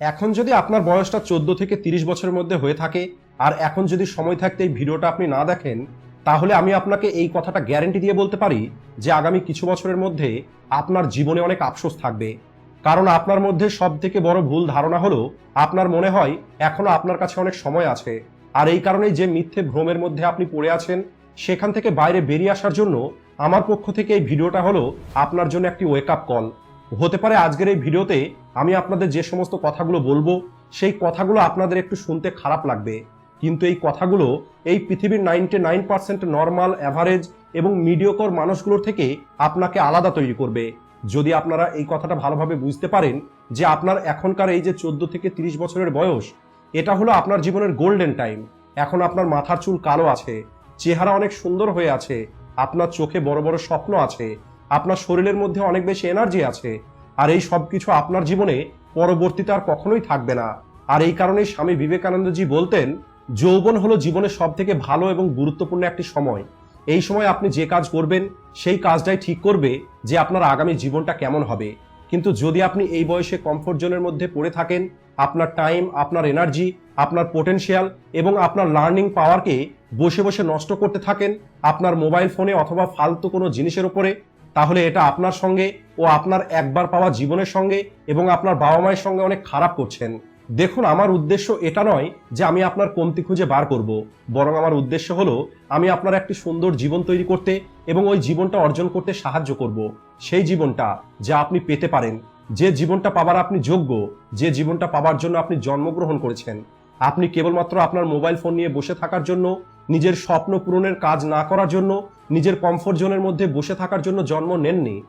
এখন যদি আপনার বয়সটা চোদ্দ থেকে তিরিশ বছরের মধ্যে হয়ে থাকে, আর এখন যদি সময় থাকতে এই ভিডিওটা আপনি না দেখেন, তাহলে আমি আপনাকে এই কথাটা গ্যারেন্টি দিয়ে বলতে পারি যে আগামী কিছু বছরের মধ্যে আপনার জীবনে অনেক আফসোস থাকবে। কারণ আপনার মধ্যে সব থেকে বড় ভুল ধারণা হলো, আপনার মনে হয় এখনও আপনার কাছে অনেক সময় আছে। আর এই কারণেই যে মিথ্যে ভ্রমের মধ্যে আপনি পড়ে আছেন, সেখান থেকে বাইরে বেরিয়ে আসার জন্য আমার পক্ষ থেকে এই ভিডিওটা হলো আপনার জন্য একটি ওয়েক আপ কল হতে পারে আজকের এই ভিডিওতে আমি আপনাদের যে সমস্ত কথাগুলো বলব, সেই কথাগুলো আপনাদের একটু শুনতে খারাপ লাগবে। কিন্তু এই কথাগুলো এই পৃথিবীর ninety nine percent normal average এবং মিডিয়কর মানুষগুলোর থেকে আপনাকে আলাদা তৈরি করবে। যদি আপনারা এই কথাটা ভালোভাবে বুঝতে পারেন যে আপনার এখনকার এই যে চোদ্দ থেকে তিরিশ বছরের বয়স, এটা হলো আপনার জীবনের গোল্ডেন টাইম এখন আপনার মাথার চুল কালো আছে, চেহারা অনেক সুন্দর হয়ে আছে, আপনার চোখে বড় বড় স্বপ্ন আছে আপনার শরীরের মধ্যে অনেক বেশি এনার্জি আছে। আর এই সব কিছু আপনার জীবনে পরবর্তীতে আর কখনোই থাকবে না। আর এই কারণেই স্বামী বিবেকানন্দজি বলতেন, যৌবন হলো জীবনের সব থেকে ভালো এবং গুরুত্বপূর্ণ একটি সময়। এই সময় আপনি যে কাজ করবেন, সেই কাজটাই ঠিক করবে যে আপনার আগামী জীবনটা কেমন হবে। কিন্তু যদি আপনি এই বয়সে কমফোর্ট জোনের মধ্যে পড়ে থাকেন, আপনার টাইম আপনার এনার্জি আপনার পোটেনশিয়াল এবং আপনার লার্নিং পাওয়ারকে বসে বসে নষ্ট করতে থাকেন, আপনার মোবাইল ফোনে অথবা ফালতু কোনো জিনিসের উপরে তাহলে এটা আপনার সঙ্গে ও আপনার একবার পাওয়া জীবনের সঙ্গে এবং আপনার বাবা মায়ের সঙ্গে অনেক খারাপ করছেন। দেখুন, আমার উদ্দেশ্য এটা নয় যে আমি আপনার কমতি খুঁজে বার করব। বরং আমার উদ্দেশ্য হলো, আমি আপনার একটি সুন্দর জীবন তৈরি করতে এবং ওই জীবনটা অর্জন করতে সাহায্য করব। সেই জীবনটা যা আপনি পেতে পারেন। যে জীবনটা পাবার আপনি যোগ্য, যে জীবনটা পাবার জন্য আপনি জন্মগ্রহণ করেছেন। আপনি কেবলমাত্র আপনার মোবাইল ফোন নিয়ে বসে থাকার জন্য নিজের স্বপ্ন পূরণের কাজ না করার জন্য, নিজের কমফোর্ট জোনের মধ্যে বসে থাকার জন্য জন্ম নেননি।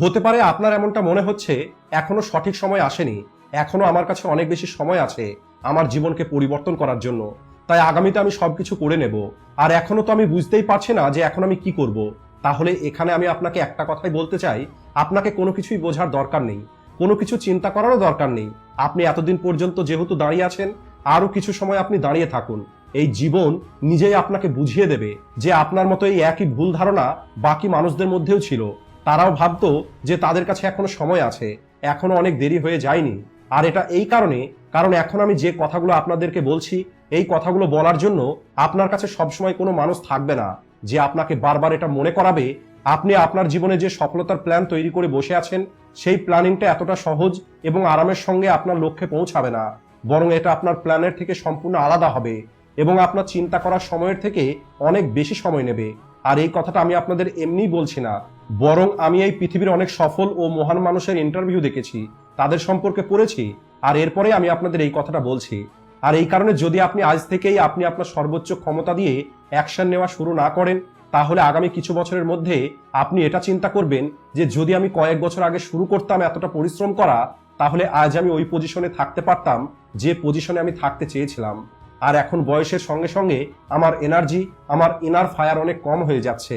হতে পারে আপনার এমনটা মনে হচ্ছে, এখনও সঠিক সময় আসেনি। এখনও আমার কাছে অনেক বেশি সময় আছে আমার জীবনকে পরিবর্তন করার জন্য। তাই আগামীতে আমি সবকিছু করে নেব। আর এখনও তো আমি বুঝতেই পারছি না যে এখন আমি কি করব। তাহলে এখানে আমি আপনাকে একটা কথাই বলতে চাই, আপনাকে কোনো কিছুই বোঝার দরকার নেই। কোনো কিছু চিন্তা করারও দরকার নেই। আপনি এতদিন পর্যন্ত যেহেতু দাঁড়িয়ে আছেন, আরও কিছু সময় আপনি দাঁড়িয়ে থাকুন। এই জীবন নিজেই আপনাকে বুঝিয়ে দেবে যে আপনার মতো এই একই ভুল ধারণা বাকি মানুষদের মধ্যেও ছিল। তারাও ভাবত যে তাদের কাছে এখনও সময় আছে, এখনও অনেক দেরি হয়ে যায়নি। আর এটা এই কারণে, কারণ এখন আমি যে কথাগুলো আপনাদেরকে বলছি, এই কথাগুলো বলার জন্য আপনার কাছে সবসময় কোনো মানুষ থাকবে না যে আপনাকে বারবার এটা মনে করাবে। আপনি আপনার জীবনে যে সফলতার প্ল্যান তৈরি করে বসে আছেন, সেই প্ল্যানিংটা এতটা সহজ এবং আরামের সঙ্গে আপনার লক্ষ্যে পৌঁছাবে না। বরং এটা আপনার প্ল্যানের থেকে সম্পূর্ণ আলাদা হবে। এবং আপনার চিন্তা করার সময়ের থেকে অনেক বেশি সময় নেবে। আর এই কথাটা আমি আপনাদের এমনি বলছি না। বরং আমি এই পৃথিবীর অনেক সফল ও মহান মানুষের ইন্টারভিউ দেখেছি। তাদের সম্পর্কে পড়েছি। আর এরপরে আমি আপনাদের এই কথাটা বলছি। আর এই কারণে যদি আপনি আজ থেকেই আপনি আপনার সর্বোচ্চ ক্ষমতা দিয়ে অ্যাকশন নেওয়া শুরু না করেন, তাহলে আগামী কিছু বছরের মধ্যে আপনি এটা চিন্তা করবেন যে যদি আমি কয়েক বছর আগে শুরু করতাম এতটা পরিশ্রম করা, তাহলে আজ আমি ওই পজিশনে থাকতে পারতাম যে পজিশনে আমি থাকতে চেয়েছিলাম। আর এখন বয়সের সঙ্গে সঙ্গে আমার এনার্জি আমার ইনার ফায়ার অনেক কম হয়ে যাচ্ছে।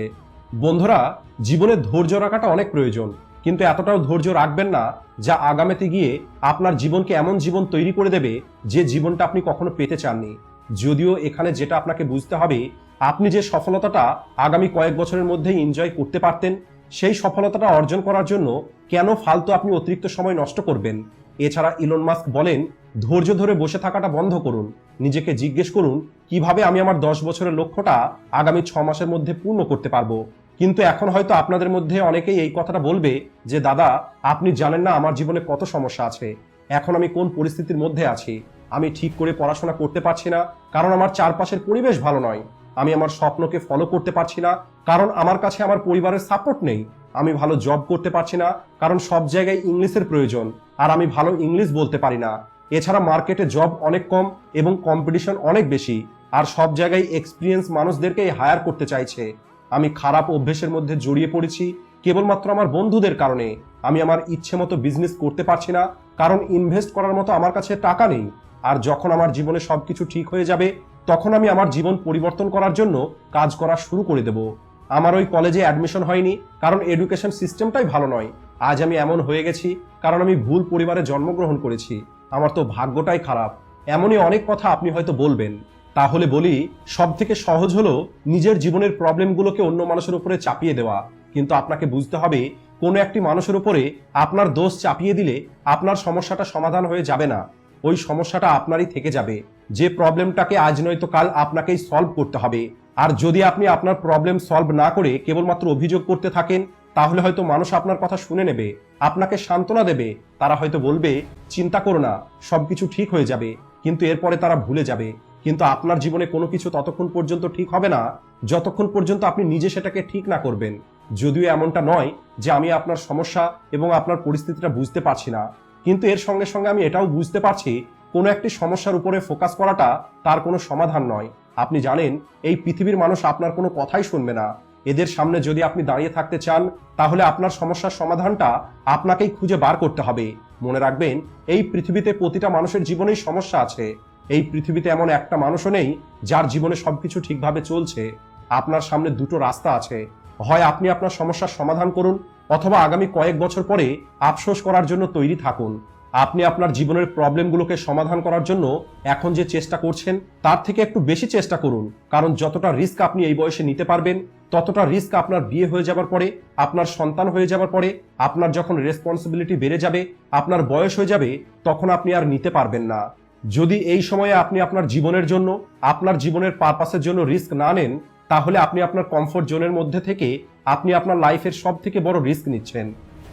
বন্ধুরা, জীবনে ধৈর্য রাখাটা অনেক প্রয়োজন, কিন্তু এতটাও ধৈর্য রাখবেন না যা আগামীতে গিয়ে আপনার জীবনকে এমন জীবন তৈরি করে দেবে যে জীবনটা আপনি কখনো পেতে চাননি। যদিও এখানে যেটা আপনাকে বুঝতে হবে, আপনি যে সফলতাটা আগামী কয়েক বছরের মধ্যেই এনজয় করতে পারতেন, সেই সফলতাটা অর্জন করার জন্য কেন ফালতু আপনি অতিরিক্ত সময় নষ্ট করবেন? এছাড়া ইলন মাস্ক বলেন ধৈর্য ধরে বসে থাকাটা বন্ধ করুন। নিজেকে জিজ্ঞেস করুন, কীভাবে আমি আমার দশ বছরের লক্ষ্যটা আগামী ছ মাসের মধ্যে পূর্ণ করতে পারব? কিন্তু এখন হয়তো আপনাদের মধ্যে অনেকেই এই কথাটা বলবে যে, দাদা, আপনি জানেন না আমার জীবনে কত সমস্যা আছে। এখন আমি কোন পরিস্থিতির মধ্যে আছি? আমি ঠিক করে পড়াশোনা করতে পারছি না, কারণ আমার চারপাশের পরিবেশ ভালো নয়। আমি আমার স্বপ্নকে ফলো করতে পারছি না, কারণ আমার কাছে আমার পরিবারের সাপোর্ট নেই। আমি ভালো জব করতে পারছি না, কারণ সব জায়গায় ইংলিশের প্রয়োজন, আর আমি ভালো ইংলিশ বলতে পারি না। এছাড়া মার্কেটে জব অনেক কম এবং কম্পিটিশন অনেক বেশি, আর সব জায়গায় এক্সপিরিয়েন্স মানুষদেরকেই হায়ার করতে চাইছে। আমি খারাপ অভ্যেসের মধ্যে জড়িয়ে পড়েছি, কেবলমাত্র আমার বন্ধুদের কারণে। আমি আমার ইচ্ছে মতো বিজনেস করতে পারছি না, কারণ ইনভেস্ট করার মতো আমার কাছে টাকা নেই। আর যখন আমার জীবনে সব কিছু ঠিক হয়ে যাবে, তখন আমি আমার জীবন পরিবর্তন করার জন্য কাজ করা শুরু করে দেব। আমার ওই কলেজে অ্যাডমিশন হয়নি, কারণ এডুকেশন সিস্টেমটাই ভালো নয়। আজ আমি এমন হয়ে গেছি, কারণ আমি ভুল পরিবারে জন্মগ্রহণ করেছি। আমার তো ভাগ্যটাই খারাপ। এমনই অনেক কথা আপনি হয়তো বলবেন। তাহলে বলি সব থেকে সহজ হলো নিজের জীবনের প্রবলেমগুলোকে অন্য মানুষের উপরে চাপিয়ে দেওয়া। কিন্তু আপনাকে বুঝতে হবে, কোনো একটি মানুষের উপরে আপনার দোষ চাপিয়ে দিলে আপনার সমস্যাটা সমাধান হয়ে যাবে না। ওই সমস্যাটা আপনারই থেকে যাবে। যে প্রবলেমটাকে আজ নয়তো কাল আপনাকেই সলভ করতে হবে। আর যদি আপনি আপনার প্রবলেম সলভ না করে কেবলমাত্র অভিযোগ করতে থাকেন তাহলে হয়তো মানুষ আপনার কথা শুনে নেবে, আপনাকে সান্ত্বনা দেবে, তারা হয়তো বলবে, চিন্তা করো না, সবকিছু ঠিক হয়ে যাবে। কিন্তু এরপরে তারা ভুলে যাবে। কিন্তু আপনার জীবনে কোনো কিছু ততক্ষণ পর্যন্ত ঠিক হবে না, যতক্ষণ পর্যন্ত আপনি নিজে সেটাকে ঠিক না করবেন। যদিও এমনটা নয় যে আমি আপনার সমস্যা এবং আপনার পরিস্থিতিটা বুঝতে পারছি না। কিন্তু এর সঙ্গে সঙ্গে আমি এটাও বুঝতে পারছি, কোনো একটি সমস্যার উপরে ফোকাস করাটা তার কোনো সমাধান নয়। আপনি জানেন, এই পৃথিবীর মানুষ আপনার কোনো কথাই শুনবে না। এদের সামনে যদি আপনি দাঁড়িয়ে থাকতে চান, তাহলে আপনার সমস্যার সমাধানটা আপনাকেই খুঁজে বার করতে হবে। মনে রাখবেন, এই পৃথিবীতে প্রতিটা মানুষের জীবনেই সমস্যা আছে। এই পৃথিবীতে এমন একটা মানুষও নেই, যার জীবনে সবকিছু ঠিকভাবে চলছে। আপনার সামনে দুটো রাস্তা আছে। হয় আপনি আপনার সমস্যার সমাধান করুন, অথবা আগামী কয়েক বছর পরে আফসোস করার জন্য তৈরি থাকুন। আপনি আপনার জীবনের প্রবলেমগুলোকে সমাধান করার জন্য এখন যে চেষ্টা করছেন, তার থেকে একটু বেশি চেষ্টা করুন। কারণ যতটা রিস্ক আপনি এই বয়সে নিতে পারবেন ততটা রিস্ক আপনার বিয়ে হয়ে যাবার পরে, আপনার সন্তান হয়ে যাবার পরে, আপনার যখন রেসপন্সিবিলিটি বেড়ে যাবে, আপনার বয়স হয়ে যাবে, তখন আপনি আর নিতে পারবেন না। যদি এই সময়ে আপনি আপনার জীবনের জন্য, আপনার জীবনের পারপাসের জন্য রিস্ক না নেন, তাহলে আপনি আপনার কমফোর্ট জোনের মধ্যে থেকে আপনি আপনার লাইফের সব থেকে বড় রিস্ক নিচ্ছেন।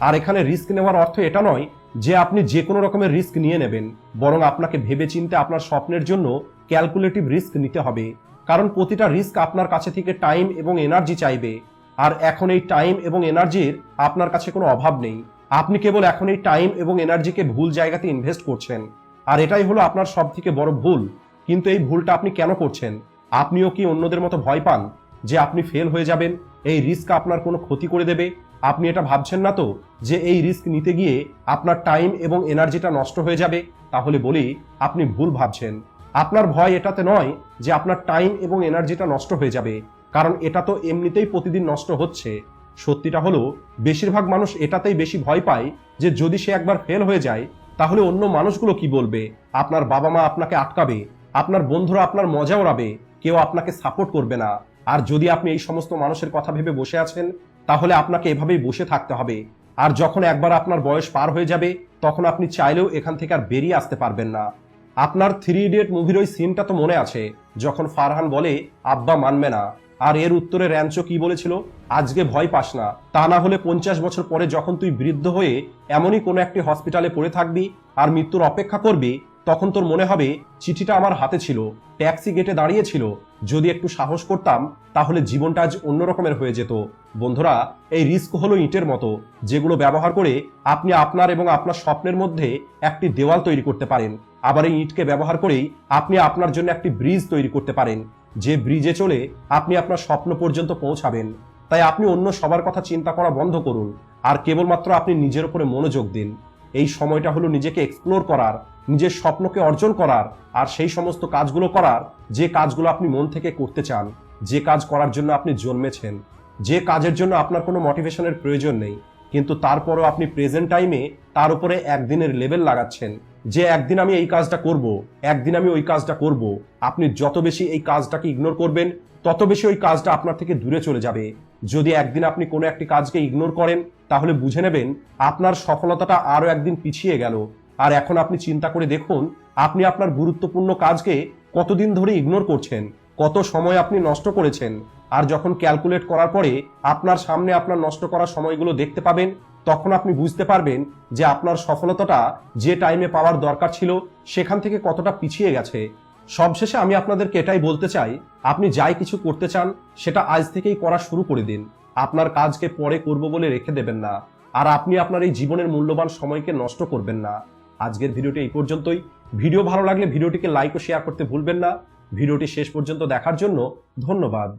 আর এখানে রিস্ক নেওয়ার অর্থ এটা নয় যে আপনি যে কোনো রকমের রিস্ক নিয়ে নেবেন, বরং আপনাকে ভেবেচিন্তে আপনার স্বপ্নের জন্য ক্যালকুলেটিভ রিস্ক নিতে হবে। কারণ প্রতিটা রিস্ক আপনার কাছে থেকে টাইম এবং এনার্জি চাইবে। আর এখন এই টাইম এবং এনার্জির আপনার কাছে কোনো অভাব নেই। আপনি কেবল এখন এই টাইম এবং এনার্জিকে ভুল জায়গাতে ইনভেস্ট করছেন। আর এটাই হলো আপনার সব থেকে বড় ভুল। কিন্তু এই ভুলটা আপনি কেন করছেন? আপনিও কি অন্যদের মতো ভয় পান যে আপনি ফেল হয়ে যাবেন? এই রিস্ক আপনার কোনো ক্ষতি করে দেবে? আপনি এটা ভাবছেন না তো যে এই রিস্ক নিতে গিয়ে আপনার টাইম এবং এনার্জিটা নষ্ট হয়ে যাবে? তাহলে বলি, আপনি ভুল ভাবছেন। আপনার ভয় এটাতে নয় যে আপনার টাইম এবং এনার্জিটা নষ্ট হয়ে যাবে, কারণ এটা তো এমনিতেই প্রতিদিন নষ্ট হচ্ছে। সত্যিটা হলো, বেশিরভাগ মানুষ এটাতেই বেশি ভয় পায় যে যদি সে একবার ফেল হয়ে যায়, তাহলে অন্য মানুষগুলো কি বলবে? আপনার বাবা মা আপনাকে আটকাবে, আপনার বন্ধুরা আপনার মজা ওড়াবে, কেউ আপনাকে সাপোর্ট করবে না। আর যদি আপনি এই সমস্ত মানুষের কথা ভেবে বসে আছেন, তাহলে আপনাকে এভাবেই বসে থাকতে হবে। আর যখন একবার আপনার বয়স পার হয়ে যাবে, তখন আপনি চাইলেও এখান থেকে আর বেরিয়ে আসতে পারবেন না। আপনার থ্রি ইডিয়েট মুভির ওই সিনটা তো মনে আছে, যখন ফারহান বলে, আব্বা মানবে না। আর এর উত্তরে র্যাঞ্চো কি বলেছিল? আজকে ভয় পাস না। তা না হলে পঞ্চাশ বছর পরে যখন তুই বৃদ্ধ হয়ে এমনই কোনো একটি হসপিটালে পড়ে থাকবি, আর মৃত্যুর অপেক্ষা করবি তখন তোর মনে হবে চিঠিটা আমার হাতে ছিল, ট্যাক্সি গেটে দাঁড়িয়েছিল। যদি একটু সাহস করতাম, তাহলে জীবনটা আজ অন্য রকমের হয়ে যেত। বন্ধুরা, এই রিস্ক হলো ইটের মতো, যেগুলো ব্যবহার করে আপনি আপনার এবং আপনার স্বপ্নের মধ্যে একটি দেওয়াল তৈরি করতে পারেন। আবার এই ইটকে ব্যবহার করেই আপনি আপনার জন্য একটি ব্রিজ তৈরি করতে পারেন। যে ব্রিজে চলে আপনি আপনার স্বপ্ন পর্যন্ত পৌঁছাবেন। তাই আপনি অন্য সবার কথা চিন্তা করা বন্ধ করুন, আর কেবলমাত্র আপনি নিজের উপরে মনোযোগ দিন। এই সময়টা হলো নিজেকে এক্সপ্লোর করার নিজের স্বপ্নকে অর্জন করার আর সেই সমস্ত কাজগুলো করার, যে কাজগুলো আপনি মন থেকে করতে চান, যে কাজ করার জন্য আপনি জন্মেছেন, যে কাজের জন্য আপনার কোনো মোটিভেশনের প্রয়োজন নেই, কিন্তু তারপরও আপনি প্রেজেন্ট টাইমে তার উপরে একদিনের লেভেল লাগাচ্ছেন, যে একদিন আমি এই কাজটা করব, একদিন আমি ওই কাজটা করব, আপনি যত বেশি এই কাজটাকে ইগনোর করবেন, তত বেশি ওই কাজটা আপনার থেকে দূরে চলে যাবে। যদি একদিন আপনি কোনো একটি কাজকে ইগনোর করেন, তাহলে বুঝে নেবেন আপনার সফলতাটা আরও একদিন পিছিয়ে গেল আর এখন আপনি চিন্তা করে দেখুন, আপনি আপনার গুরুত্বপূর্ণ কাজকে কতদিন ধরে ইগনোর করছেন, কত সময় আপনি নষ্ট করেছেন, আর যখন ক্যালকুলেট করার পরে আপনার সামনে আপনার নষ্ট করা সময়গুলো দেখতে পাবেন, তখন আপনি বুঝতে পারবেন যে আপনার সফলতাটা যে টাইমে পাওয়ার দরকার ছিল, সেখান থেকে কতটা পিছিয়ে গেছে। সবশেষে আমি আপনাদেরকে এটাই বলতে চাই, আপনি যাই কিছু করতে চান, সেটা আজ থেকেই করা শুরু করে দিন। আপনার কাজকে পরে করব বলে রেখে দেবেন না। আর আপনি আপনার এই জীবনের মূল্যবান সময়কে নষ্ট করবেন না। আজকের ভিডিওটি এই পর্যন্তই। ভিডিও ভালো লাগলে ভিডিওটিকে লাইক ও শেয়ার করতে ভুলবেন না। ভিডিওটি শেষ পর্যন্ত দেখার জন্য ধন্যবাদ।